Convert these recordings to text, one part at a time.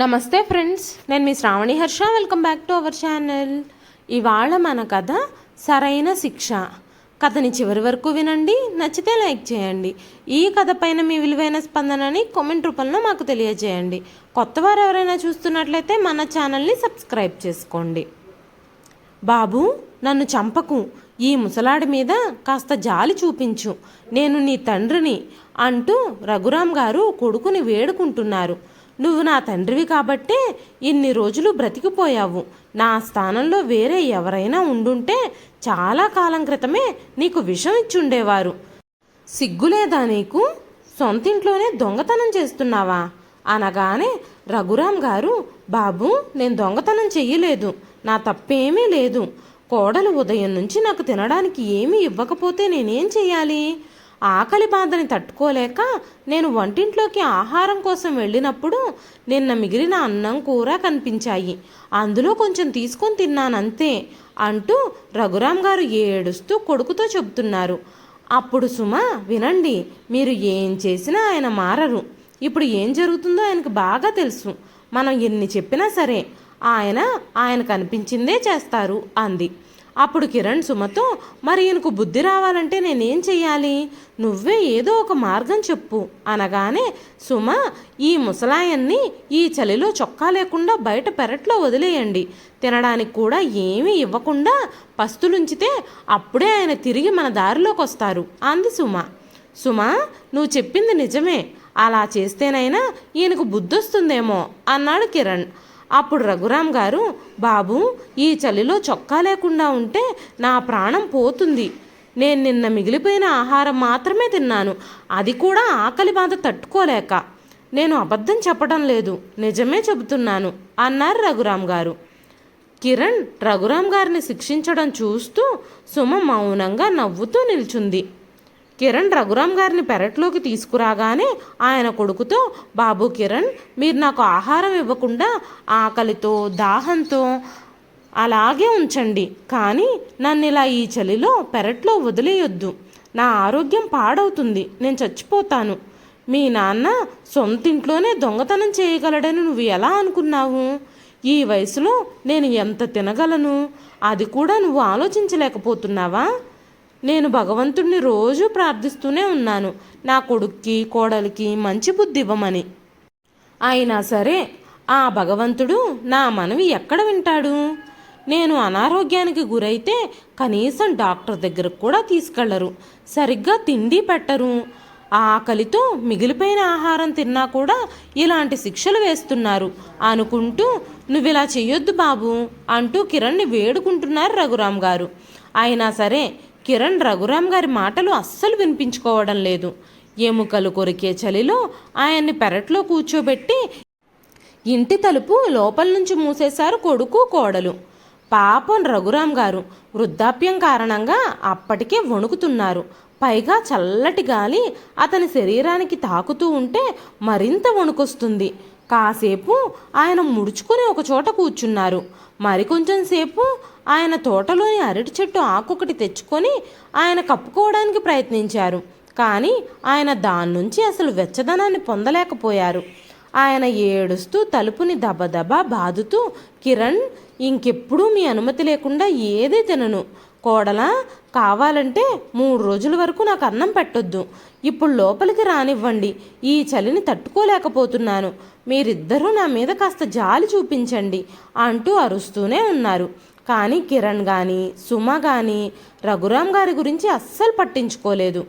నమస్తే ఫ్రెండ్స్ నేను మీ Shravani Harsha. Welcome back to our channel ఇవాళ మన కథ సరైన శిక్ష. కథని చివరి వరకు వినండి నచ్చితే లైక్ చేయండి. ఈ కథ పైన మీ విలువైన స్పందనని కామెంట్ రూపంలో మాకు తెలియజేయండి. కొత్త వారు ఎవరైనా చూస్తున్నట్లయితే మన ఛానల్ని సబ్స్క్రైబ్ చేసుకోండి. బాబు నన్ను చంపకు. ఈ ముసలాడి మీద కాస్త జాలి చూపించు. నేను నీ తండ్రిని అంటూ రఘురాం గారు కొడుకుని వేడుకుంటున్నారు. నువ్వు నా తండ్రివి కాబట్టే ఇన్ని రోజులు బ్రతికిపోయావు. నా స్థానంలో వేరే ఎవరైనా ఉండుంటే చాలా కాలం క్రితమే నీకు విషం ఇచ్చుండేవారు. సిగ్గులేదా నీకు? సొంతింట్లోనే దొంగతనం చేస్తున్నావా? అనగానే రఘురాం గారు బాబు నేను దొంగతనం చెయ్యలేదు. నా తప్పేమీ లేదు. కోడలు ఉదయం నుంచి నాకు తినడానికి ఏమీ ఇవ్వకపోతే నేనేం చెయ్యాలి? ఆకలి బాధని తట్టుకోలేక నేను వంటింట్లోకి ఆహారం కోసం వెళ్ళినప్పుడు నిన్న మిగిలిన అన్నం కూర కనిపించాయి. అందులో కొంచెం తీసుకొని తిన్నానంతే అంటూ రఘురాం గారు ఏడుస్తూ కొడుకుతో చెబుతున్నారు. అప్పుడు సుమ వినండి మీరు ఏం చేసినా ఆయన మారరు. ఇప్పుడు ఏం జరుగుతుందో ఆయనకు బాగా తెలుసు. మనం ఎన్ని చెప్పినా సరే ఆయన ఆయన కనిపించిందే చేస్తారు అంది. అప్పుడు కిరణ్ సుమతో మరి ఈయనకు బుద్ధి రావాలంటే నేనేం చెయ్యాలి? నువ్వే ఏదో ఒక మార్గం చెప్పు అనగానే సుమ ఈ ముసలాయన్ని ఈ చలిలో చొక్కా లేకుండా బయట పెరట్లో వదిలేయండి. తినడానికి కూడా ఏమీ ఇవ్వకుండా పస్తులుంచితే అప్పుడే ఆయన తిరిగి మన దారిలోకి వస్తారు అంది సుమ. సుమ నువ్వు చెప్పింది నిజమే. అలా చేస్తేనైనా ఈయనకు బుద్ధొస్తుందేమో అన్నాడు కిరణ్. అప్పుడు రఘురాం గారు బాబు ఈ చలిలో చొక్కా లేకుండా ఉంటే నా ప్రాణం పోతుంది. నేను నిన్న మిగిలిపోయిన ఆహారం మాత్రమే తిన్నాను. అది కూడా ఆకలి బాధ తట్టుకోలేక. నేను అబద్ధం చెప్పడం లేదు. నిజమే చెబుతున్నాను అన్నారు రఘురాం గారు. కిరణ్ రఘురాం గారిని శిక్షించడం చూస్తూ సుమ మౌనంగా నవ్వుతూ నిల్చుంది. కిరణ్ రఘురామ్ గారిని పెరట్లోకి తీసుకురాగానే ఆయన కొడుకుతో బాబు కిరణ్ మీరు నాకు ఆహారం ఇవ్వకుండా ఆకలితో దాహంతో అలాగే ఉంచండి. కానీ నన్ను ఇలా ఈ చలిలో పెరట్లో వదిలేయొద్దు. నా ఆరోగ్యం పాడవుతుంది. నేను చచ్చిపోతాను. మీ నాన్న సొంతింట్లోనే దొంగతనం చేయగలడని నువ్వు ఎలా అనుకున్నావు? ఈ వయసులో నేను ఎంత తినగలను? అది కూడా నువ్వు ఆలోచించలేకపోతున్నావా? నేను భగవంతుణ్ణి రోజు ప్రార్థిస్తూనే ఉన్నాను. నా కొడుక్కి కోడలికి మంచి బుద్ధి ఇవ్వమని. అయినా సరే ఆ భగవంతుడు నా మనవి ఎక్కడ వింటాడు? నేను అనారోగ్యానికి గురైతే కనీసం డాక్టర్ దగ్గరకు కూడా తీసుకెళ్ళరు. సరిగ్గా తిండి పెట్టరు. ఆకలితో మిగిలిపోయిన ఆహారం తిన్నా కూడా ఇలాంటి శిక్షలు వేస్తున్నారు. అనుకుంటూ నువ్వు ఇలా చెయ్యొద్దు బాబు అంటూ కిరణ్ని వేడుకుంటున్నారు రఘురామ్ గారు. అయినా సరే కిరణ్ రఘురామ్ గారి మాటలు అస్సలు వినిపించుకోవడం లేదు. ఎముకలు కొరికే చలిలో ఆయన్ని పెరట్లో కూర్చోబెట్టి ఇంటి తలుపు లోపల నుంచి మూసేశారు కొడుకు కోడలు. పాపం రఘురాం గారు వృద్ధాప్యం కారణంగా అప్పటికే వణుకుతున్నారు. పైగా చల్లటి గాలి అతని శరీరానికి తాకుతూ ఉంటే మరింత వణుకొస్తుంది. కాసేపు ఆయన ముడుచుకుని ఒక చోట కూర్చున్నారు. మరికొంచెం సేపు ఆయన తోటలోని అరటి చెట్టు ఆకొకటి తెచ్చుకొని ఆయన కప్పుకోవడానికి ప్రయత్నించారు. కానీ ఆయన దాని నుంచి అసలు వెచ్చదనాన్ని పొందలేకపోయారు. ఆయన ఏడుస్తూ తలుపుని దబదబా బాదుతూ కిరణ్ ఇంకెప్పుడూ మీ అనుమతి లేకుండా ఏదీ తినను. కోడలా కావాలంటే మూడు రోజుల వరకు నాకు అన్నం పెట్టొద్దు. ఇప్పుడు లోపలికి రానివ్వండి. ఈ చలిని తట్టుకోలేకపోతున్నాను. మీరిద్దరూ నా మీద కాస్త జాలి చూపించండి అంటూ అరుస్తూనే ఉన్నారు. కానీ కిరణ్ కానీ సుమ కానీ రఘురామ్ గారి గురించి అస్సలు పట్టించుకోలేదు.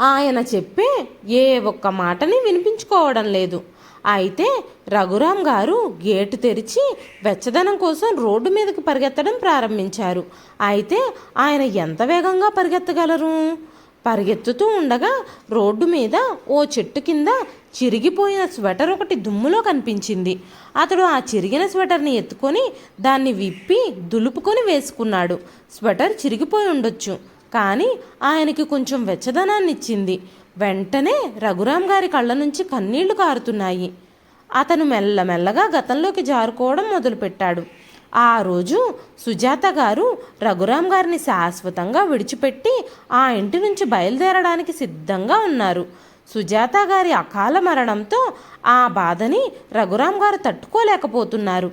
ఆయన చెప్పే ఏ ఒక్క మాటని వినిపించుకోవడం లేదు. అయితే రఘురాం గారు గేటు తెరిచి వెచ్చదనం కోసం రోడ్డు మీదకి పరిగెత్తడం ప్రారంభించారు. అయితే ఆయన ఎంత వేగంగా పరిగెత్తగలరు? పరిగెత్తుతూ ఉండగా రోడ్డు మీద ఓ చెట్టు కింద చిరిగిపోయిన స్వెటర్ ఒకటి దుమ్ములో కనిపించింది. అతడు ఆ చిరిగిన స్వెటర్ని ఎత్తుకొని దాన్ని విప్పి దులుపుకొని వేసుకున్నాడు. స్వెటర్ చిరిగిపోయి ఉండొచ్చు కానీ ఆయనకి కొంచెం వెచ్చదనాన్ని ఇచ్చింది వెంటనే రఘురాం గారి కళ్ళ నుంచి కన్నీళ్ళు కారుతున్నాయి. అతను మెల్లమెల్లగా గతంలోకి జారుకోవడం మొదలుపెట్టాడు. ఆ రోజు సుజాత గారు రఘురాం గారిని శాశ్వతంగా విడిచిపెట్టి ఆ ఇంటి నుంచి బయలుదేరడానికి సిద్ధంగా ఉన్నారు. సుజాత గారి అకాల మరణంతో ఆ బాధని రఘురాం గారు తట్టుకోలేకపోతున్నారు.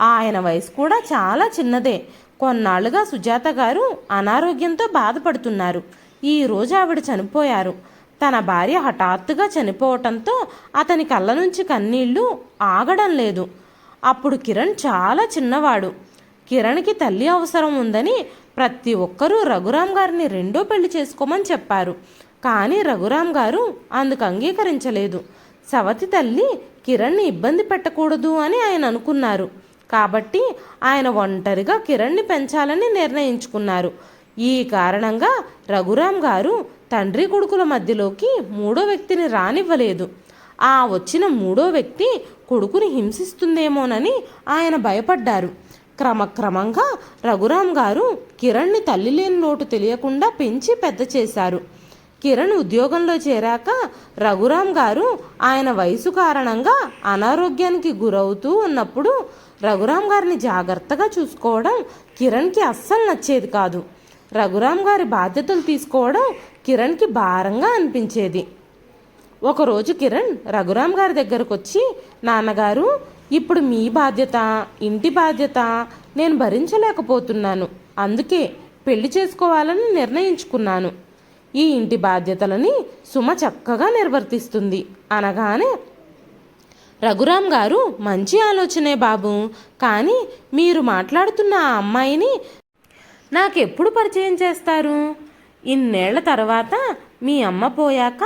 ఆయన వయసు కూడా చాలా చిన్నదే. కొన్నాళ్ళుగా సుజాత గారు అనారోగ్యంతో బాధపడుతున్నారు. ఈ రోజు ఆవిడ చనిపోయారు. తన భార్య హఠాత్తుగా చనిపోవటంతో అతని కళ్ళ నుంచి కన్నీళ్ళు ఆగడం లేదు. అప్పుడు కిరణ్ చాలా చిన్నవాడు. కిరణ్కి తల్లి అవసరం ఉందని ప్రతి ఒక్కరూ రఘురాం గారిని రెండో పెళ్ళి చేసుకోమని చెప్పారు. కానీ రఘురాం గారు అందుకు అంగీకరించలేదు. సవతి తల్లి కిరణ్ని ఇబ్బంది పెట్టకూడదు అని ఆయన అనుకున్నారు. కాబట్టి ఆయన ఒంటరిగా కిరణ్ని పెంచాలని నిర్ణయించుకున్నారు. ఈ కారణంగా రఘురాం గారు తండ్రి కొడుకుల మధ్యలోకి మూడో వ్యక్తిని రానివ్వలేదు. ఆ వచ్చిన మూడో వ్యక్తి కొడుకుని హింసిస్తుందేమోనని ఆయన భయపడ్డారు. క్రమక్రమంగా రఘురాం గారు కిరణ్ని తల్లి లేని లోటు తెలియకుండా పెంచి పెద్ద చేశారు. కిరణ్ ఉద్యోగంలో చేరాక రఘురాం గారు ఆయన వయసు కారణంగా అనారోగ్యానికి గురవుతూ ఉన్నప్పుడు రఘురాం గారిని జాగ్రత్తగా చూసుకోవడం కిరణ్కి అస్సలు నచ్చేది కాదు. రఘురామ్ గారి బాధ్యతలు తీసుకోవడం కిరణ్కి భారంగా అనిపించేది. ఒకరోజు కిరణ్ రఘురామ్ గారి దగ్గరకు వచ్చి నాన్నగారు ఇప్పుడు మీ బాధ్యత ఇంటి బాధ్యత నేను భరించలేకపోతున్నాను. అందుకే పెళ్ళి చేసుకోవాలని నిర్ణయించుకున్నాను. ఈ ఇంటి బాధ్యతలని సుమ చక్కగా నిర్వర్తిస్తుంది. అనగానే రఘురామ్ గారు మంచి ఆలోచనే బాబు. కానీ మీరు మాట్లాడుతున్న ఆ అమ్మాయిని నాకెప్పుడు పరిచయం చేస్తారు? ఇన్నేళ్ళ తర్వాత మీ అమ్మ పోయాక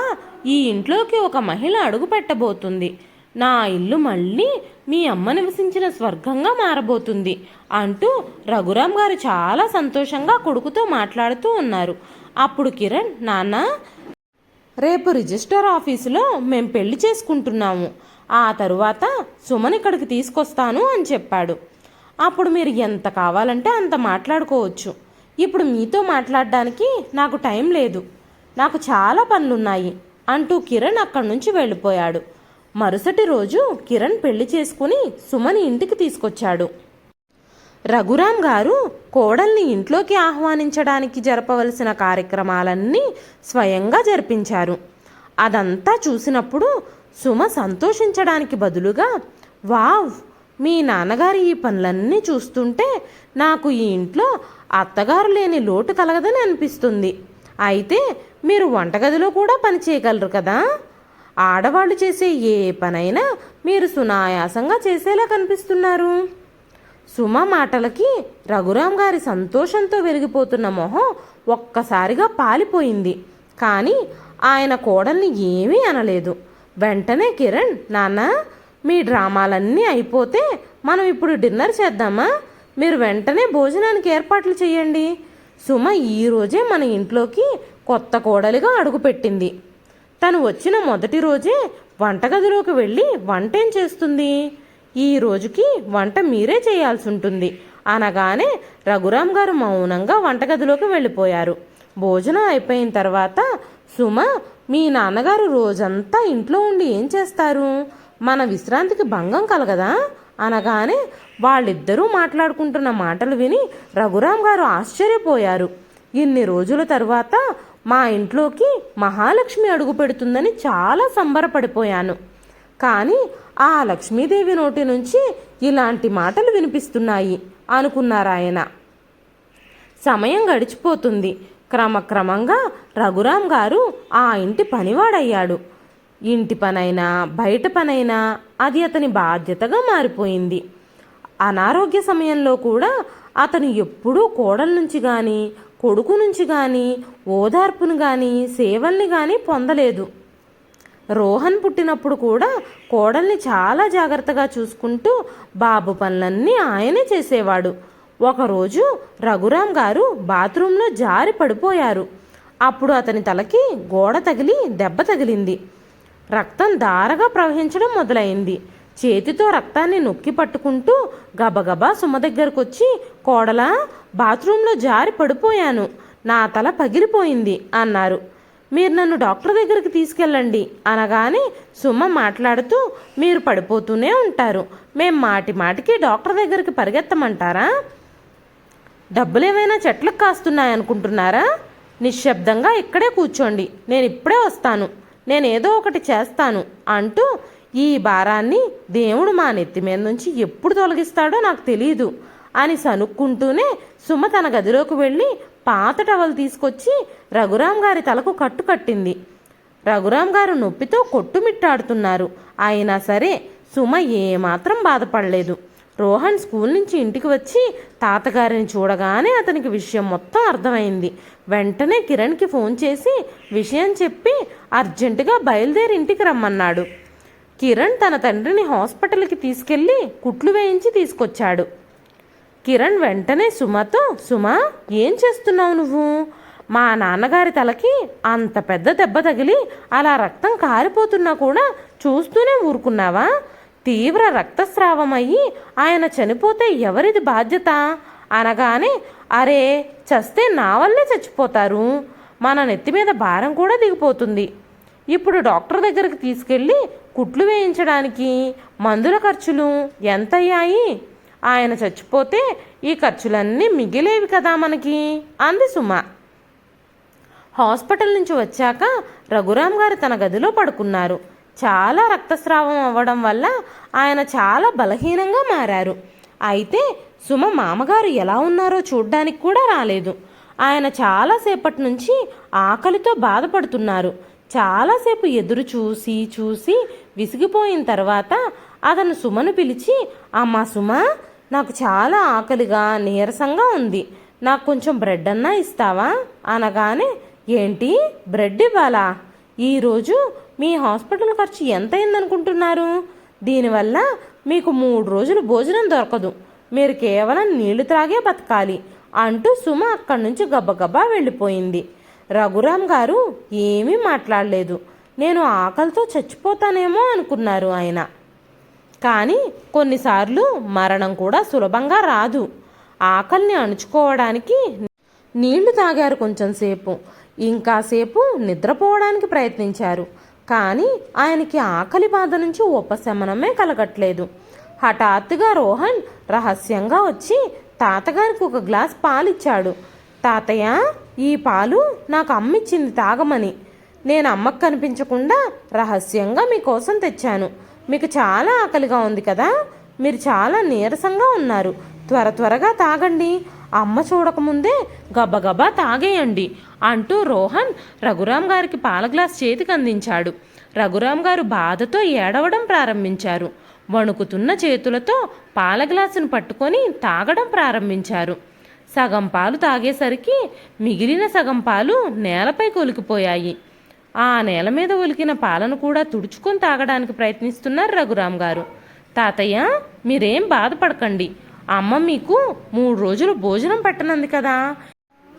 ఈ ఇంట్లోకి ఒక మహిళ అడుగు పెట్టబోతుంది. నా ఇల్లు మళ్ళీ మీ అమ్మ నివసించిన స్వర్గంగా మారబోతుంది అంటూ రఘురామ్ గారు చాలా సంతోషంగా కొడుకుతో మాట్లాడుతూ ఉన్నారు. అప్పుడు కిరణ్ నాన్న రేపు రిజిస్టర్ ఆఫీసులో మేం పెళ్ళి చేసుకుంటున్నాము. ఆ తరువాత సుమన్ ఇక్కడికి తీసుకొస్తాను అని చెప్పాడు. అప్పుడు మీరు ఎంత కావాలంటే అంత మాట్లాడుకోవచ్చు. ఇప్పుడు మీతో మాట్లాడడానికి నాకు టైం లేదు. నాకు చాలా పనులున్నాయి అంటూ కిరణ్ అక్కడి నుంచి వెళ్ళిపోయాడు. మరుసటి రోజు కిరణ్ పెళ్ళి చేసుకుని సుమని ఇంటికి తీసుకొచ్చాడు. రఘురాం గారు కోడల్ని ఇంట్లోకి ఆహ్వానించడానికి జరపవలసిన కార్యక్రమాలన్నీ స్వయంగా జరిపించారు. అదంతా చూసినప్పుడు సుమ సంతోషించడానికి బదులుగా వావ్ మీ నాన్నగారి ఈ పనులన్నీ చూస్తుంటే నాకు ఈ ఇంట్లో అత్తగారు లేని లోటు కలగదని అనిపిస్తుంది. అయితే మీరు వంటగదిలో కూడా పని చేయగలరు కదా? ఆడవాళ్ళు చేసే ఏ పనైనా మీరు సునాయాసంగా చేసేలా కనిపిస్తున్నారు. సుమ మాటలకి రఘురాం గారి సంతోషంతో వెలిగిపోతున్న మొహం ఒక్కసారిగా పాలిపోయింది. కానీ ఆయన కోడల్ని ఏమీ అనలేదు. వెంటనే కిరణ్ నాన్న మీ డ్రామాలన్నీ అయిపోతే మనం ఇప్పుడు డిన్నర్ చేద్దామా? మీరు వెంటనే భోజనానికి ఏర్పాట్లు చేయండి. సుమ ఈరోజే మన ఇంట్లోకి కొత్త కోడలిగా అడుగుపెట్టింది తను వచ్చిన మొదటి రోజే వంటగదిలోకి వెళ్ళి వంటేం చేస్తుంది? ఈ రోజుకి వంట మీరే చేయాల్సి ఉంటుంది అనగానే రఘురామ్ గారు మౌనంగా వంటగదిలోకి వెళ్ళిపోయారు. భోజనం అయిపోయిన తర్వాత సుమ మీ నాన్నగారు రోజంతా ఇంట్లో ఉండి ఏం చేస్తారు? మన విశ్రాంతికి భంగం కలగదా? అనగానే వాళ్ళిద్దరూ మాట్లాడుకుంటున్న మాటలు విని రఘురాం గారు ఆశ్చర్యపోయారు. ఇన్ని రోజుల తర్వాత మా ఇంట్లోకి మహాలక్ష్మి అడుగు పెడుతుందని చాలా సంబరపడిపోయాను. కానీ ఆ లక్ష్మీదేవి నోటి నుంచి ఇలాంటి మాటలు వినిపిస్తున్నాయి అనుకున్నారాయన. సమయం గడిచిపోతుంది. క్రమక్రమంగా రఘురాం గారు ఆ ఇంటి పనివాడయ్యాడు. ఇంటి పనైనా బయట పనైనా అది అతని బాధ్యతగా మారిపోయింది. అనారోగ్య సమయంలో కూడా అతను ఎప్పుడూ కోడల నుంచి కానీ కొడుకు నుంచి కానీ ఓదార్పును కానీ సేవల్ని కానీ పొందలేదు. రోహన్ పుట్టినప్పుడు కూడా కోడల్ని చాలా జాగ్రత్తగా చూసుకుంటూ బాబు పనులన్నీ ఆయనే చేసేవాడు. ఒకరోజు రఘురాం గారు బాత్రూంలో జారి పడిపోయారు. అప్పుడు అతని తలకి గోడ తగిలి దెబ్బ తగిలింది. రక్తం దారగా ప్రవహించడం మొదలైంది. చేతితో రక్తాన్ని నొక్కి పట్టుకుంటూ గబగబా సుమ దగ్గరకొచ్చి కోడల కోడలా బాత్రూంలో జారి పడిపోయాను. నా తల పగిలిపోయింది అన్నారు. మీరు నన్ను డాక్టర్ దగ్గరికి తీసుకెళ్ళండి అనగానే సుమ మాట్లాడుతూ మీరు పడిపోతూనే ఉంటారు. మేం మాటి మాటికి డాక్టర్ దగ్గరికి పరిగెత్తమంటారా? డబ్బులేమైనా చెట్లకు కాస్తున్నాయనుకుంటున్నారా? నిశ్శబ్దంగా ఇక్కడే కూర్చోండి. నేను ఇప్పుడే వస్తాను. నేనేదో ఒకటి చేస్తాను అంటూ ఈ భారాన్ని దేవుడు మా నెత్తి మీద నుంచి ఎప్పుడు తొలగిస్తాడో నాకు తెలియదు అని సనుక్కుంటూనే సుమ తన గదిలోకి వెళ్ళి పాత టవల్ తీసుకొచ్చి రఘురాం గారి తలకు కట్టు కట్టింది. రఘురాం గారు నొప్పితో కొట్టుమిట్టాడుతున్నారు. అయినా సరే సుమ ఏమాత్రం బాధపడలేదు. రోహన్ స్కూల్ నుంచి ఇంటికి వచ్చి తాతగారిని చూడగానే అతనికి విషయం మొత్తం అర్థమైంది. వెంటనే కిరణ్కి ఫోన్ చేసి విషయం చెప్పి అర్జెంటుగా బయలుదేరి ఇంటికి రమ్మన్నాడు. కిరణ్ తన తండ్రిని హాస్పిటల్కి తీసుకెళ్ళి కుట్లు వేయించి తీసుకొచ్చాడు. కిరణ్ వెంటనే సుమతో సుమ ఏం చేస్తున్నావు నువ్వు? మా నాన్నగారి తలకి అంత పెద్ద దెబ్బ తగిలి అలా రక్తం కారిపోతున్నా కూడా చూస్తూనే ఊరుకున్నావా? తీవ్ర రక్తస్రావం అయ్యి ఆయన చనిపోతే ఎవరిది బాధ్యత? అనగానే అరే చస్తే నా వల్లే చచ్చిపోతారు. మన నెత్తి మీద భారం కూడా దిగిపోతుంది. ఇప్పుడు డాక్టర్ దగ్గరికి తీసుకెళ్ళి కుట్లు వేయించడానికి మందుల ఖర్చులు ఎంతయ్యాయి? ఆయన చచ్చిపోతే ఈ ఖర్చులన్నీ మిగిలేవి కదా మనకి? అంది సుమ. హాస్పిటల్ నుంచి వచ్చాక రఘురామ్ గారు తన గదిలో పడుకున్నారు. చాలా రక్తస్రావం అవ్వడం వల్ల ఆయన చాలా బలహీనంగా మారారు. అయితే సుమ మామగారు ఎలా ఉన్నారో చూడ్డానికి కూడా రాలేదు. ఆయన చాలాసేపటి నుంచి ఆకలితో బాధపడుతున్నారు. చాలాసేపు ఎదురు చూసి చూసి విసిగిపోయిన తర్వాత అతను సుమను పిలిచి అమ్మా సుమ నాకు చాలా ఆకలిగా నీరసంగా ఉంది. నాకు కొంచెం బ్రెడ్ అన్నా ఇస్తావా? అనగానే ఏంటి? బ్రెడ్ ఇవ్వాలా? ఈరోజు మీ హాస్పిటల్ ఖర్చు ఎంత అయిందనుకుంటున్నారు దీనివల్ల మీకు మూడు రోజులు భోజనం దొరకదు. మీరు కేవలం నీళ్ళు త్రాగే బతకాలి అంటూ సుమ అక్కడి నుంచి గబగబా వెళ్ళిపోయింది. రఘురామ్ గారు ఏమీ మాట్లాడలేదు. నేను ఆకలితో చచ్చిపోతానేమో అనుకున్నారు ఆయన. కానీ కొన్నిసార్లు మరణం కూడా సులభంగా రాదు. ఆకలిని అణుచుకోవడానికి నీళ్ళు తాగారు కొంచెంసేపు ఇంకాసేపు నిద్రపోవడానికి ప్రయత్నించారు. కానీ ఆయనకి ఆకలి బాధ నుంచి ఉపశమనమే కలగట్లేదు. హఠాత్తుగా రోహన్ రహస్యంగా వచ్చి తాతగారికి ఒక గ్లాస్ పాలిచ్చాడు. తాతయ్య ఈ పాలు నాకు అమ్మిచ్చింది తాగమని. నేను అమ్మకు కనిపించకుండా రహస్యంగా మీకోసం తెచ్చాను. మీకు చాలా ఆకలిగా ఉంది కదా? మీరు చాలా నీరసంగా ఉన్నారు. త్వర త్వరగా తాగండి. అమ్మ చూడకముందే గబగబా తాగేయండి అంటూ రోహన్ రఘురాం గారికి పాల గ్లాస్ చేతికి అందించాడు. రఘురాం గారు బాధతో ఏడవడం ప్రారంభించారు. వణుకుతున్న చేతులతో పాల గ్లాసును పట్టుకొని తాగడం ప్రారంభించారు. సగం పాలు తాగేసరికి మిగిలిన సగం పాలు నేలపై కొలికిపోయాయి. ఆ నేల మీద ఒలికిన పాలను కూడా తుడుచుకొని తాగడానికి ప్రయత్నిస్తున్నారు రఘురాం గారు. తాతయ్య మీరేం బాధపడకండి. అమ్మ మీకు మూడు రోజులు భోజనం పెట్టనంది కదా.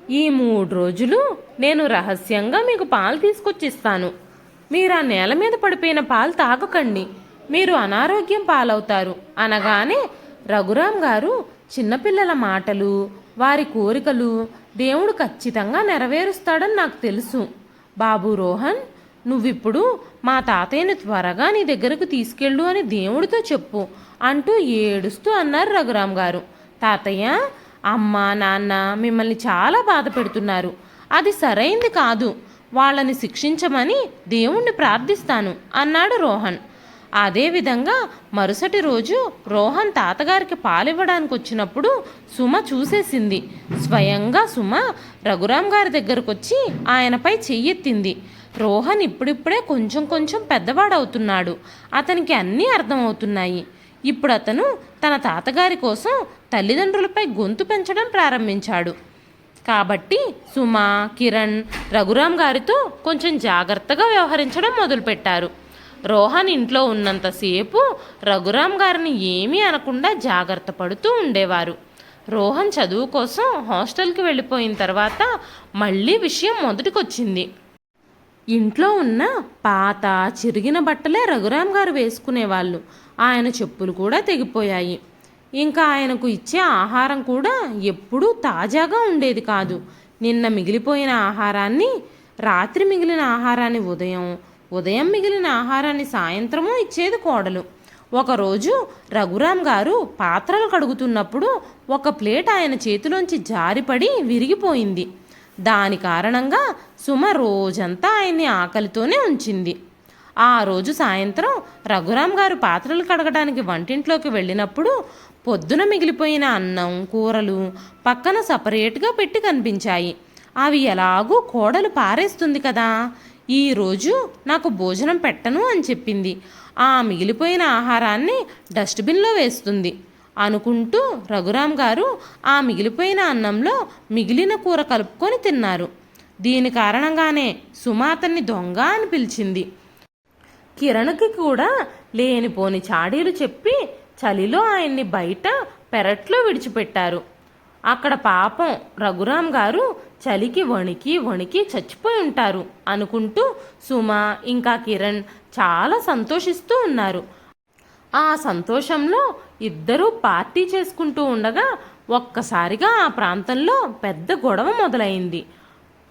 ఈ మూడు రోజులు నేను రహస్యంగా మీకు పాలు తీసుకొచ్చిస్తాను. మీరు ఆ నేల మీద పడిపోయిన పాలు తాగకండి. మీరు అనారోగ్యం పాలవుతారు. అనగానే రఘురాం గారు చిన్నపిల్లల మాటలు వారి కోరికలు దేవుడు ఖచ్చితంగా నెరవేరుస్తాడని నాకు తెలుసు. బాబు రోహన్ నువ్విప్పుడు మా తాతయ్యను త్వరగా నీ దగ్గరకు తీసుకెళ్ళు అని దేవుడితో చెప్పు అంటూ ఏడుస్తూ అన్నారు రఘురాం గారు. తాతయ్య అమ్మ నాన్న మిమ్మల్ని చాలా బాధ పెడుతున్నారు. అది సరైంది కాదు. వాళ్ళని శిక్షించమని దేవుణ్ణి ప్రార్థిస్తాను అన్నాడు రోహన్. అదేవిధంగా మరుసటి రోజు రోహన్ తాతగారికి పాలివ్వడానికి వచ్చినప్పుడు సుమ చూసేసింది. స్వయంగా సుమ రఘురామ్ గారి దగ్గరకు వచ్చి ఆయనపై చెయ్యెత్తింది. రోహన్ ఇప్పుడిప్పుడే కొంచెం కొంచెం పెద్దవాడవుతున్నాడు. అతనికి అన్నీ అర్థమవుతున్నాయి. ఇప్పుడు అతను తన తాతగారి కోసం తల్లిదండ్రులపై గొంతు పెంచడం ప్రారంభించాడు. కాబట్టి సుమ కిరణ్ రఘురామ్ గారితో కొంచెం జాగ్రత్తగా వ్యవహరించడం మొదలుపెట్టారు. రోహన్ ఇంట్లో ఉన్నంతసేపు రఘురామ్ గారిని ఏమీ అనకుండా జాగ్రత్త పడుతూ ఉండేవారు. రోహన్ చదువు కోసం హాస్టల్కి వెళ్ళిపోయిన తర్వాత మళ్ళీ విషయం మొదటికొచ్చింది. ఇంట్లో ఉన్న పాత చిరిగిన బట్టలే రఘురాం గారు వేసుకునేవాళ్ళు. ఆయన చెప్పులు కూడా తెగిపోయాయి. ఇంకా ఆయనకు ఇచ్చే ఆహారం కూడా ఎప్పుడూ తాజాగా ఉండేది కాదు. నిన్న మిగిలిపోయిన ఆహారాన్ని రాత్రి మిగిలిన ఆహారాన్ని ఉదయం ఉదయం మిగిలిన ఆహారాన్ని సాయంత్రము ఇచ్చేది కోడలు. ఒకరోజు రఘురామ్ గారు పాత్రలు కడుగుతున్నప్పుడు ఒక ప్లేట్ ఆయన చేతిలోంచి జారిపడి విరిగిపోయింది. దాని కారణంగా సుమ రోజంతా ఆయన్ని ఆకలితోనే ఉంచింది. ఆ రోజు సాయంత్రం రఘురామ్ గారు పాత్రలు కడగడానికి వంటింట్లోకి వెళ్ళినప్పుడు పొద్దున మిగిలిపోయిన అన్నం కూరలు పక్కన సపరేట్గా పెట్టి కనిపించాయి. అవి ఎలాగూ కోడలు పారేస్తుంది కదా. ఈరోజు నాకు భోజనం పెట్టను అని చెప్పింది. ఆ మిగిలిపోయిన ఆహారాన్ని డస్ట్బిన్లో వేస్తుంది. అనుకుంటూ రఘురాం గారు ఆ మిగిలిపోయిన అన్నంలో మిగిలిన కూర కలుపుకొని తిన్నారు. దీని కారణంగానే సుమ అతన్ని దొంగ అని పిలిచింది. కిరణ్కి కూడా లేనిపోని చాడీలు చెప్పి చలిలో ఆయన్ని బయట పెరట్లో విడిచిపెట్టారు. అక్కడ పాపం రఘురాం గారు చలికి వణికి వణికి చచ్చిపోయి ఉంటారు అనుకుంటూ సుమ ఇంకా కిరణ్ చాలా సంతోషిస్తూ ఉన్నారు. ఆ సంతోషంలో ఇద్దరూ పార్టీ చేసుకుంటూ ఉండగా ఒక్కసారిగా ఆ ప్రాంతంలో పెద్ద గొడవ మొదలైంది.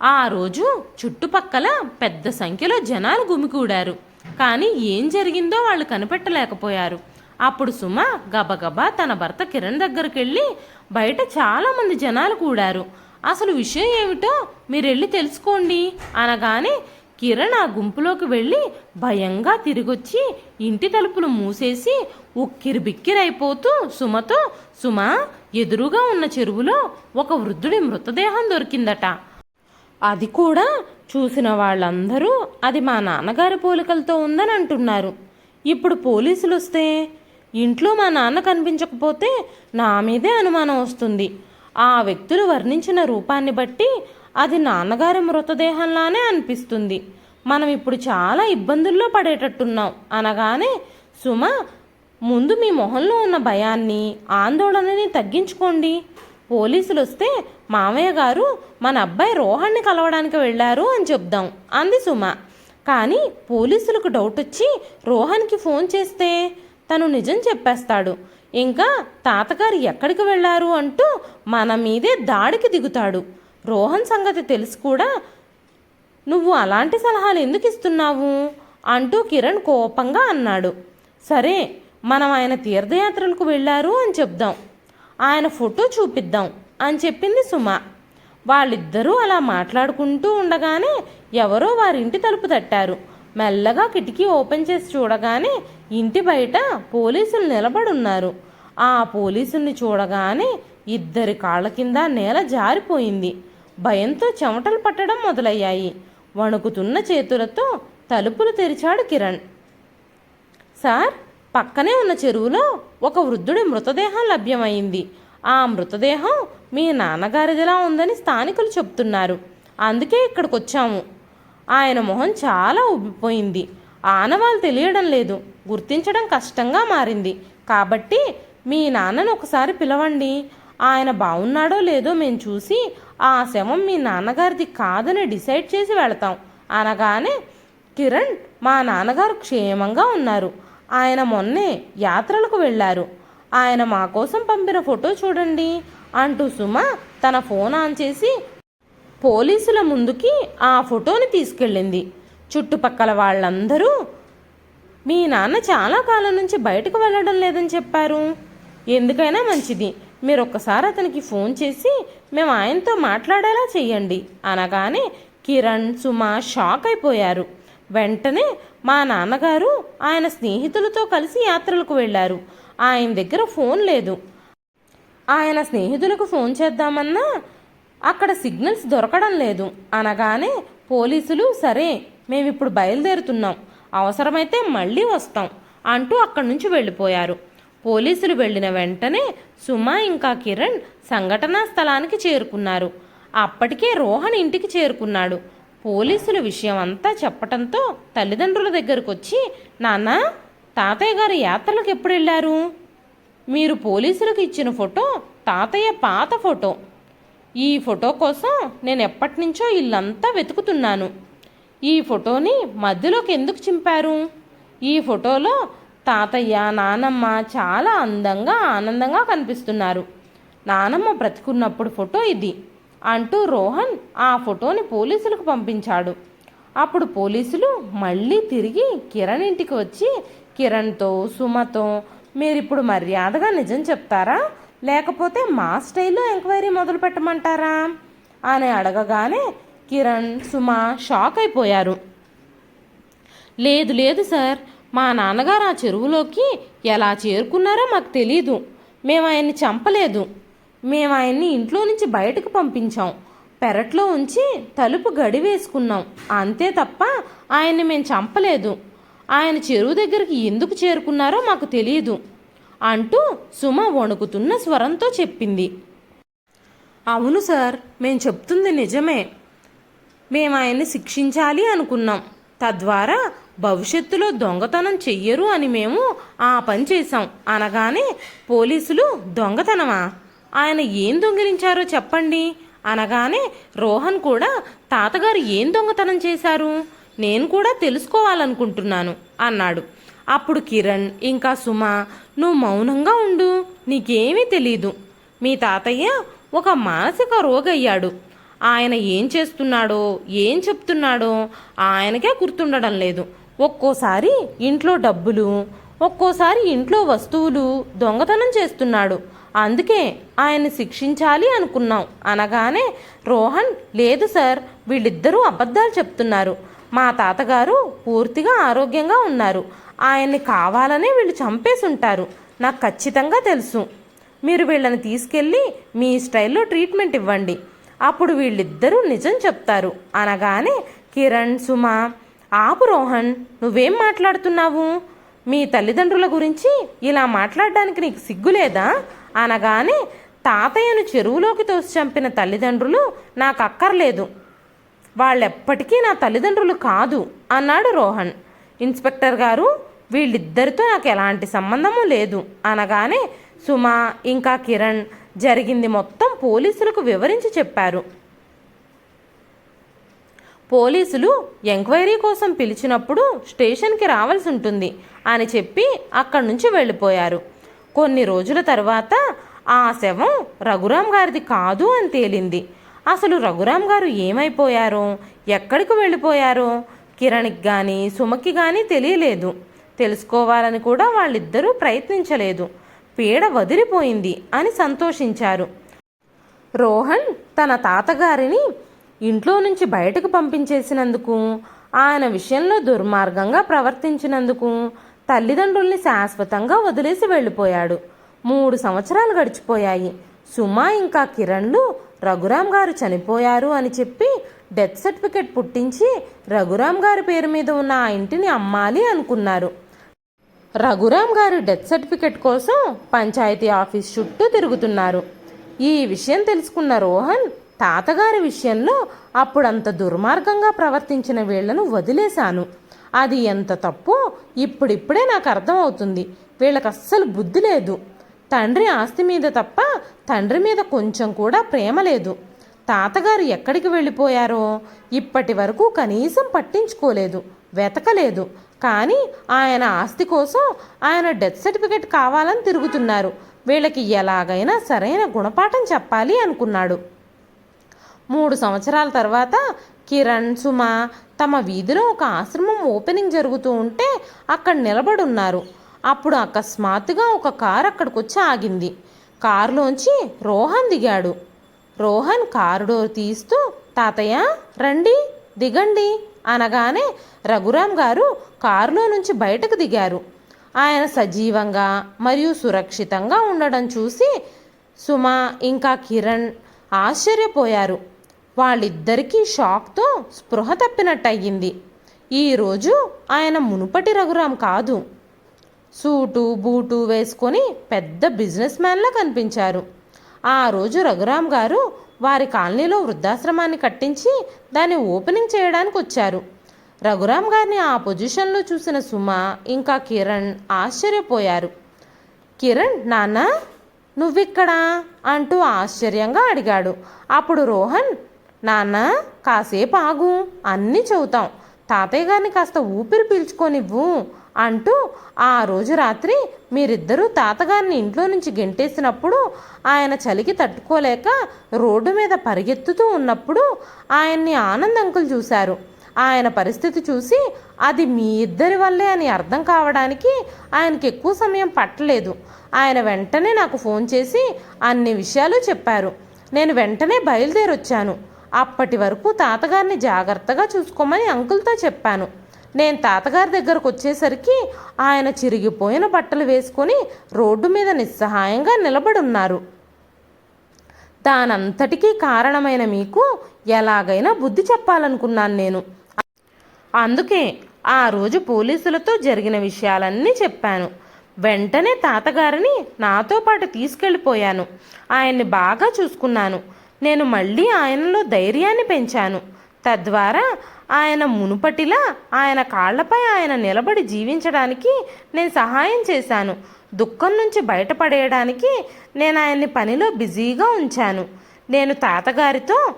ఆ రోజు చుట్టుపక్కల పెద్ద సంఖ్యలో జనాలు గుమికూడారు కానీ ఏం జరిగిందో వాళ్ళు కనిపెట్టలేకపోయారు. అప్పుడు సుమ గబగబా తన భర్త కిరణ్ దగ్గరికి వెళ్ళి బయట చాలామంది జనాలు కూడారు. అసలు విషయం ఏమిటో మీరెళ్ళి తెలుసుకోండి అనగానే కిరణ్ ఆ గుంపులోకి వెళ్ళి భయంగా తిరిగొచ్చి ఇంటి తలుపులు మూసేసి ఉక్కిరి బిక్కిరైపోతూ సుమతో సుమ ఎదురుగా ఉన్న చెరువులో ఒక వృద్ధుడి మృతదేహం దొరికిందట. అది కూడా చూసిన వాళ్ళందరూ అది మా నాన్నగారి పోలికలతో ఉందని అంటున్నారు. ఇప్పుడు పోలీసులు వస్తే ఇంట్లో మా నాన్న కనిపించకపోతే నా మీదే అనుమానం వస్తుంది. ఆ వ్యక్తులు వర్ణించిన రూపాన్ని బట్టి అది నాన్నగారి మృతదేహంలానే అనిపిస్తుంది. మనం ఇప్పుడు చాలా ఇబ్బందుల్లో పడేటట్టున్నాం. అనగానే సుమ ముందు మీ మొహంలో ఉన్న భయాన్ని ఆందోళనని తగ్గించుకోండి. పోలీసులు వస్తే మామయ్య గారు మన అబ్బాయి రోహన్ని కలవడానికి వెళ్ళారు అని చెప్దాం అంది సుమ. కానీ పోలీసులకు డౌట్ వచ్చి రోహన్కి ఫోన్ చేస్తే తను నిజం చెప్పేస్తాడు. ఇంకా తాతగారు ఎక్కడికి వెళ్ళారు అంటూ మన మీదే దాడికి దిగుతాడు. రోహన్ సంగతి తెలుసు కూడా నువ్వు అలాంటి సలహాలు ఎందుకు ఇస్తున్నావు? అంటూ కిరణ్ కోపంగా అన్నాడు. సరే మనం ఆయన తీర్థయాత్రలకు వెళ్ళారు అని చెప్దాం. ఆయన ఫోటో చూపిద్దాం అని చెప్పింది సుమ. వాళ్ళిద్దరూ అలా మాట్లాడుకుంటూ ఉండగానే ఎవరో వారింటి తలుపు తట్టారు. మెల్లగా కిటికీ ఓపెన్ చేసి చూడగానే ఇంటి బయట పోలీసులు నిలబడున్నారు. ఆ పోలీసుల్ని చూడగానే ఇద్దరి కాళ్ళ కింద నేల జారిపోయింది. భయంతో చెమటలు పట్టడం మొదలయ్యాయి. వణుకుతున్న చేతులతో తలుపులు తెరిచాడు కిరణ్. సార్ పక్కనే ఉన్న చెరువులో ఒక వృద్ధుడి మృతదేహం లభ్యమైంది. ఆ మృతదేహం మీ నాన్నగారిదిలా ఉందని స్థానికులు చెప్తున్నారు. అందుకే ఇక్కడికి వచ్చాము ఆయన మొహం చాలా ఉబ్బిపోయింది ఆనవాళ్ళు తెలియడం లేదు. గుర్తించడం కష్టంగా మారింది. కాబట్టి మీ నాన్నను ఒకసారి పిలవండి. ఆయన బాగున్నాడో లేదో మేము చూసి ఆ శవం మీ నాన్నగారిది కాదని డిసైడ్ చేసి వెళతాం. అనగానే కిరణ్ మా నాన్నగారు క్షేమంగా ఉన్నారు. ఆయన మొన్నే యాత్రలకు వెళ్ళారు. ఆయన మా కోసం పంపిన ఫోటో చూడండి అంటూ సుమ తన ఫోన్ ఆన్ చేసి పోలీసుల ముందుకి ఆ ఫోటోని తీసుకెళ్ళింది. చుట్టుపక్కల వాళ్ళందరూ మీ నాన్న చాలా కాలం నుంచి బయటకు వెళ్ళడం లేదని చెప్పారు. ఎందుకైనా మంచిది. మీరు ఒక్కసారి అతనికి ఫోన్ చేసి మేము ఆయనతో మాట్లాడేలా చెయ్యండి అనగానే కిరణ్ సుమ షాక్ అయిపోయారు. వెంటనే మా నాన్నగారు ఆయన స్నేహితులతో కలిసి యాత్రలకు వెళ్ళారు. ఆయన దగ్గర ఫోన్ లేదు. ఆయన స్నేహితులకు ఫోన్ చేద్దామన్నా అక్కడ సిగ్నల్స్ దొరకడం లేదు అనగానే పోలీసులు సరే మేమిప్పుడు బయలుదేరుతున్నాం. అవసరమైతే మళ్ళీ వస్తాం అంటూ అక్కడి నుంచి వెళ్ళిపోయారు. పోలీసులు వెళ్ళిన వెంటనే సుమ ఇంకా కిరణ్ సంఘటనా స్థలానికి చేరుకున్నారు. అప్పటికే రోహన్ ఇంటికి చేరుకున్నాడు. పోలీసుల విషయం అంతా చెప్పటంతో తల్లిదండ్రుల దగ్గరకు వచ్చి నాన్న తాతయ్య గారు యాత్రలకు ఎప్పుడు వెళ్ళారు? మీరు పోలీసులకు ఇచ్చిన ఫోటో తాతయ్య పాత ఫోటో. ఈ ఫోటో కోసం నేను ఎప్పటి నుంచో ఇల్లంతా వెతుకుతున్నాను. ఈ ఫోటోని మధ్యలోకి ఎందుకు చింపారు? ఈ ఫోటోలో తాతయ్య నానమ్మ చాలా అందంగా ఆనందంగా కనిపిస్తున్నారు. నానమ్మ బ్రతికున్నప్పుడు ఫోటో ఇది. అంటూ రోహన్ ఆ ఫోటోని పోలీసులకు పంపించాడు. అప్పుడు పోలీసులు మళ్ళీ తిరిగి కిరణ్ ఇంటికి వచ్చి కిరణ్తో సుమతో మీరిప్పుడు మర్యాదగా నిజం చెప్తారా? లేకపోతే మా స్టైల్లో ఎంక్వైరీ మొదలు పెట్టమంటారా? అని అడగగానే కిరణ్ సుమ షాక్ అయిపోయారు. లేదు లేదు సార్. మా నాన్నగారు ఆ చెరువులోకి ఎలా చేరుకున్నారో మాకు తెలీదు. మేము ఆయన్ని చంపలేదు. మేము ఆయన్ని ఇంట్లో నుంచి బయటకు పంపించాం. పెరట్లో ఉంచి తలుపు గడి వేసుకున్నాం. అంతే తప్ప ఆయన్ని మేము చంపలేదు. ఆయన చెరువు దగ్గరికి ఎందుకు చేరుకున్నారో మాకు తెలియదు అంటూ సుమ వణుకుతున్న స్వరంతో చెప్పింది. అవును సార్ మేము చెప్తుంది నిజమే. మేము ఆయన్ని శిక్షించాలి అనుకున్నాం. తద్వారా భవిష్యత్తులో దొంగతనం చెయ్యరు అని మేము ఆ పని చేశాం. అనగానే పోలీసులు దొంగతనమా? ఆయన ఏం దొంగిలించారో చెప్పండి. అనగానే రోహన్ కూడా తాతగారు ఏం దొంగతనం చేశారు? నేను కూడా తెలుసుకోవాలనుకుంటున్నాను అన్నాడు. అప్పుడు కిరణ్ ఇంకా సుమ నువ్వు మౌనంగా ఉండు. నీకేమీ తెలీదు. మీ తాతయ్య ఒక మానసిక రోగయ్యాడు. ఆయన ఏం చేస్తున్నాడో ఏం చెప్తున్నాడో ఆయనకే గుర్తుండడం లేదు. ఒక్కోసారి ఇంట్లో డబ్బులు ఒక్కోసారి ఇంట్లో వస్తువులు దొంగతనం చేస్తున్నాడు. అందుకే ఆయన్ని శిక్షించాలి అనుకున్నాం. అనగానే రోహన్ లేదు సార్ వీళ్ళిద్దరూ అబద్ధాలు చెప్తున్నారు. మా తాతగారు పూర్తిగా ఆరోగ్యంగా ఉన్నారు. ఆయన్ని కావాలనే వీళ్ళు చంపేసి ఉంటారు నాకు ఖచ్చితంగా తెలుసు. మీరు వీళ్ళని తీసుకెళ్ళి మీ స్టైల్లో ట్రీట్మెంట్ ఇవ్వండి. అప్పుడు వీళ్ళిద్దరూ నిజం చెప్తారు. అనగానే కిరణ్ సుమ ఆపు రోహన్ నువ్వేం మాట్లాడుతున్నావు? మీ తల్లిదండ్రుల గురించి ఇలా మాట్లాడడానికి నీకు సిగ్గులేదా అనగానే తాతయ్యను చెరువులోకి తోసి చంపిన తల్లిదండ్రులు నాకు అక్కర్లేదు. వాళ్ళెప్పటికీ నా తల్లిదండ్రులు కాదు అన్నాడు రోహన్. ఇన్స్పెక్టర్ గారు వీళ్ళిద్దరితో నాకు ఎలాంటి సంబంధము లేదు అనగానే సుమ ఇంకా కిరణ్ జరిగింది మొత్తం పోలీసులకు వివరించి చెప్పారు. పోలీసులు ఎంక్వైరీ కోసం పిలిచినప్పుడు స్టేషన్కి రావాల్సి ఉంటుంది అని చెప్పి అక్కడి నుంచి వెళ్ళిపోయారు. కొన్ని రోజుల తర్వాత ఆ శవం రఘురాం గారిది కాదు అని తేలింది. అసలు రఘురాం గారు ఏమైపోయారో? ఎక్కడికి వెళ్ళిపోయారో? కిరణ్కి కానీ సుమకి కానీ తెలియలేదు. తెలుసుకోవాలని కూడా వాళ్ళిద్దరూ ప్రయత్నించలేదు. పీడ వదిలిపోయింది అని సంతోషించారు. రోహన్ తన తాతగారిని ఇంట్లో నుంచి బయటకు పంపించేసినందుకు ఆయన విషయంలో దుర్మార్గంగా ప్రవర్తించినందుకు తల్లిదండ్రుల్ని శాశ్వతంగా వదిలేసి వెళ్ళిపోయాడు. మూడు సంవత్సరాలు గడిచిపోయాయి. సుమా ఇంకా కిరణ్లు రఘురామ్ గారు చనిపోయారు అని చెప్పి డెత్ సర్టిఫికెట్ పుట్టించి రఘురామ్ గారి పేరు మీద ఉన్న ఆ ఇంటిని అమ్మాలి అనుకున్నారు. రఘురామ్ గారి డెత్ సర్టిఫికెట్ కోసం పంచాయతీ ఆఫీస్ చుట్టూ తిరుగుతున్నారు. ఈ విషయం తెలుసుకున్న రోహన్ తాతగారి విషయంలో అప్పుడంత దుర్మార్గంగా ప్రవర్తించిన వీళ్ళను వదిలేశాను. అది ఎంత తప్పో ఇప్పుడిప్పుడే నాకు అర్థమవుతుంది. వీళ్ళకి అస్సలు బుద్ధి లేదు. తండ్రి ఆస్తి మీద తప్ప తండ్రి మీద కొంచెం కూడా ప్రేమ లేదు. తాతగారు ఎక్కడికి వెళ్ళిపోయారో ఇప్పటి వరకు కనీసం పట్టించుకోలేదు వెతకలేదు. కానీ ఆయన ఆస్తి కోసం ఆయన డెత్ సర్టిఫికెట్ కావాలని తిరుగుతున్నారు. వీళ్ళకి ఎలాగైనా సరైన గుణపాఠం చెప్పాలి అనుకున్నాడు. మూడు సంవత్సరాల తర్వాత కిరణ్ సుమ తమ వీధిలో ఒక ఆశ్రమం ఓపెనింగ్ జరుగుతూ ఉంటే అక్కడ నిలబడున్నారు. అప్పుడు అకస్మాత్తుగా ఒక కారు అక్కడికి వచ్చి ఆగింది. కారులోంచి రోహన్ దిగాడు. రోహన్ కారు డోర్ తీస్తూ తాతయ్య రండి దిగండి అనగానే రఘురాం గారు కారులో నుంచి బయటకు దిగారు. ఆయన సజీవంగా మరియు సురక్షితంగా ఉండడం చూసి సుమ ఇంకా కిరణ్ ఆశ్చర్యపోయారు. వాళ్ళిద్దరికీ షాక్తో స్పృహ తప్పినట్టయింది. ఈరోజు ఆయన మునుపటి రఘురాం కాదు. సూటు బూటు వేసుకొని పెద్ద బిజినెస్ మ్యాన్లా కనిపించారు. ఆ రోజు రఘురాం గారు వారి కాలనీలో వృద్ధాశ్రమాన్ని కట్టించి దాన్ని ఓపెనింగ్ చేయడానికి వచ్చారు రఘురాం గారిని ఆ పొజిషన్లో చూసిన సుమ ఇంకా కిరణ్ ఆశ్చర్యపోయారు. కిరణ్ నాన్న నువ్విక్కడా? అంటూ ఆశ్చర్యంగా అడిగాడు. అప్పుడు రోహన్ నాన్న కాసేపు ఆగు. అన్నీ చెబుతాం. తాతయ్య గారిని కాస్త ఊపిరి పీల్చుకోనివ్వు అంటూ ఆ రోజు రాత్రి మీరిద్దరూ తాతగారిని ఇంట్లో నుంచి గెంటేసినప్పుడు ఆయన చలికి తట్టుకోలేక రోడ్డు మీద పరిగెత్తుతూ ఉన్నప్పుడు ఆయన్ని ఆనంద్ అంకుల్ చూశారు. ఆయన పరిస్థితి చూసి అది మీ ఇద్దరి వల్లే అని అర్థం కావడానికి ఆయనకి ఎక్కువ సమయం పట్టలేదు. ఆయన వెంటనే నాకు ఫోన్ చేసి అన్ని విషయాలు చెప్పారు. నేను వెంటనే బయలుదేరొచ్చాను. అప్పటి వరకు తాతగారిని జాగ్రత్తగా చూసుకోమని అంకుల్తో చెప్పాను. నేను తాతగారి దగ్గరకు వచ్చేసరికి ఆయన చిరిగిపోయిన బట్టలు వేసుకొని రోడ్డు మీద నిస్సహాయంగా నిలబడున్నారు. దానంతటికీ కారణమైన మీకు ఎలాగైనా బుద్ధి చెప్పాలనుకున్నాను నేను. అందుకే ఆ రోజు పోలీసులతో జరిగిన విషయాలన్నీ చెప్పాను. వెంటనే తాతగారిని నాతో పాటు తీసుకెళ్ళిపోయాను. ఆయన్ని బాగా చూసుకున్నాను. నేను మళ్ళీ ఆయనలో ధైర్యాన్ని పెంచాను. తద్వారా ఆయన మునుపటిలా ఆయన కాళ్ళపై ఆయన నిలబడి జీవించడానికి నేను సహాయం చేశాను. దుఃఖం నుంచి బయటపడేయడానికి నేను ఆయన్ని పనిలో బిజీగా ఉంచాను. నేను తాతగారితో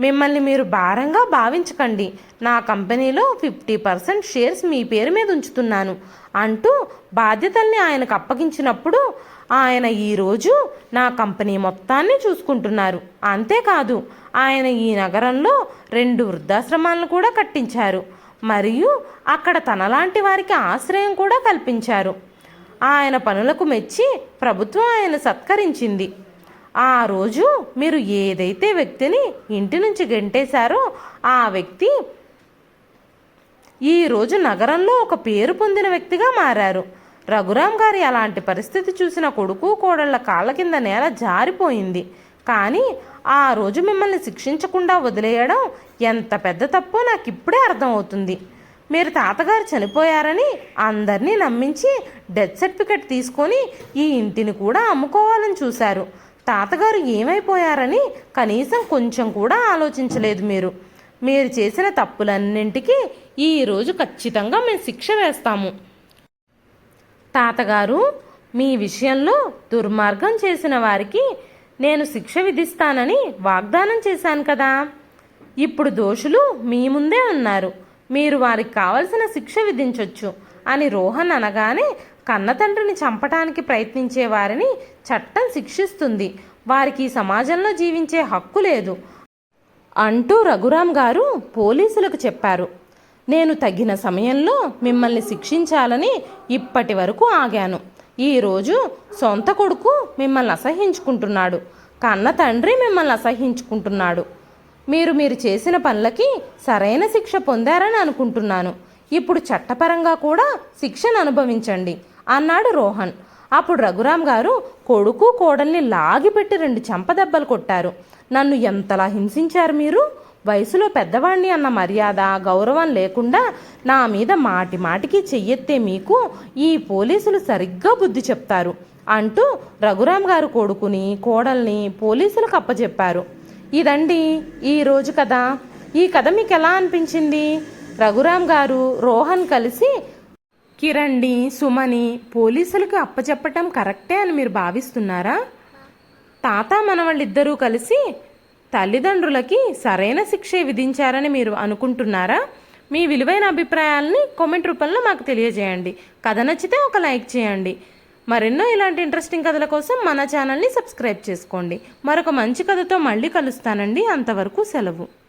మిమ్మల్ని మీరు భారంగా భావించకండి. నా కంపెనీలో ఫిఫ్టీ పర్సెంట్ షేర్స్ మీ పేరు మీద ఉంచుతున్నాను అంటూ బాధ్యతల్ని ఆయనకు అప్పగించినప్పుడు ఆయన ఈరోజు నా కంపెనీ మొత్తాన్ని చూసుకుంటున్నారు. అంతేకాదు ఆయన ఈ నగరంలో రెండు వృద్ధాశ్రమాలను కూడా కట్టించారు. మరియు అక్కడ తనలాంటి వారికి ఆశ్రయం కూడా కల్పించారు. ఆయన పనులకు మెచ్చి ప్రభుత్వం ఆయన సత్కరించింది. ఆ రోజు మీరు ఏదైతే వ్యక్తిని ఇంటి నుంచి గెంటేశారో ఆ వ్యక్తి ఈ రోజు నగరంలో ఒక పేరు పొందిన వ్యక్తిగా మారారు. రఘురాం గారి అలాంటి పరిస్థితి చూసిన కొడుకు కోడళ్ళ కాళ్ళ కింద నేల జారిపోయింది. కానీ ఆ రోజు మిమ్మల్ని శిక్షించకుండా వదిలేయడం ఎంత పెద్ద తప్పో నాకు ఇప్పుడే అర్థమవుతుంది. మీరు తాతగారు చనిపోయారని అందరినీ నమ్మించి డెత్ సర్టిఫికెట్ తీసుకొని ఈ ఇంటిని కూడా అమ్ముకోవాలని చూశారు. తాతగారు ఏమైపోయారని కనీసం కొంచెం కూడా ఆలోచించలేదు మీరు. మీరు చేసిన తప్పులన్నింటికి ఈరోజు ఖచ్చితంగా మేము శిక్ష వేస్తాము. తాతగారు మీ విషయంలో దుర్మార్గం చేసిన వారికి నేను శిక్ష విధిస్తానని వాగ్దానం చేశాను కదా. ఇప్పుడు దోషులు మీ ముందే ఉన్నారు. మీరు వారికి కావలసిన శిక్ష విధించవచ్చు అని రోహన్ అనగానే కన్నతండ్రిని చంపటానికి ప్రయత్నించే వారిని చట్టం శిక్షిస్తుంది. వారికి సమాజంలో జీవించే హక్కు లేదు. అంటూ రఘురాం గారు పోలీసులకు చెప్పారు. నేను తగిన సమయంలో మిమ్మల్ని శిక్షించాలని ఇప్పటి వరకు ఆగాను. ఈరోజు సొంత కొడుకు మిమ్మల్ని అసహించుకుంటున్నాడు. కన్న తండ్రి మిమ్మల్ని అసహించుకుంటున్నాడు. మీరు మీరు చేసిన పనులకి సరైన శిక్ష పొందారని అనుకుంటున్నాను. ఇప్పుడు చట్టపరంగా కూడా శిక్షను అనుభవించండి. అన్నాడు రోహన్. అప్పుడు రఘురామ్ గారు కొడుకు కోడల్ని లాగిపెట్టి రెండు చెంపదెబ్బలు కొట్టారు. నన్ను ఎంతలా హింసించారు మీరు? వయసులో పెద్దవాణ్ణి అన్న మర్యాద గౌరవం లేకుండా నా మీద మాటి మాటికి చెయ్యెత్తే మీకు ఈ పోలీసులు సరిగ్గా బుద్ధి చెప్తారు అంటూ రఘురామ్ గారు కొడుకుని కోడల్ని పోలీసులకు అప్పచెప్పారు ఇదండి ఈరోజు కథ. ఈ కథ మీకు ఎలా అనిపించింది? రఘురామ్ గారు రోహన్ కలిసి కిరణ్ని సుమని పోలీసులకు అప్పచెప్పటం కరెక్టే అని మీరు భావిస్తున్నారా? తాత మనవాళ్ళిద్దరూ కలిసి తల్లిదండ్రులకి సరైన శిక్ష విధించారని మీరు అనుకుంటున్నారా? మీ విలువైన అభిప్రాయాలని కామెంట్ రూపంలో మాకు తెలియజేయండి. కథ నచ్చితే ఒక లైక్ చేయండి. మరెన్నో ఇలాంటి ఇంట్రెస్టింగ్ కథల కోసం మన ఛానల్ని సబ్స్క్రైబ్ చేసుకోండి. మరొక మంచి కథతో మళ్ళీ కలుస్తానండి. అంతవరకు సెలవు.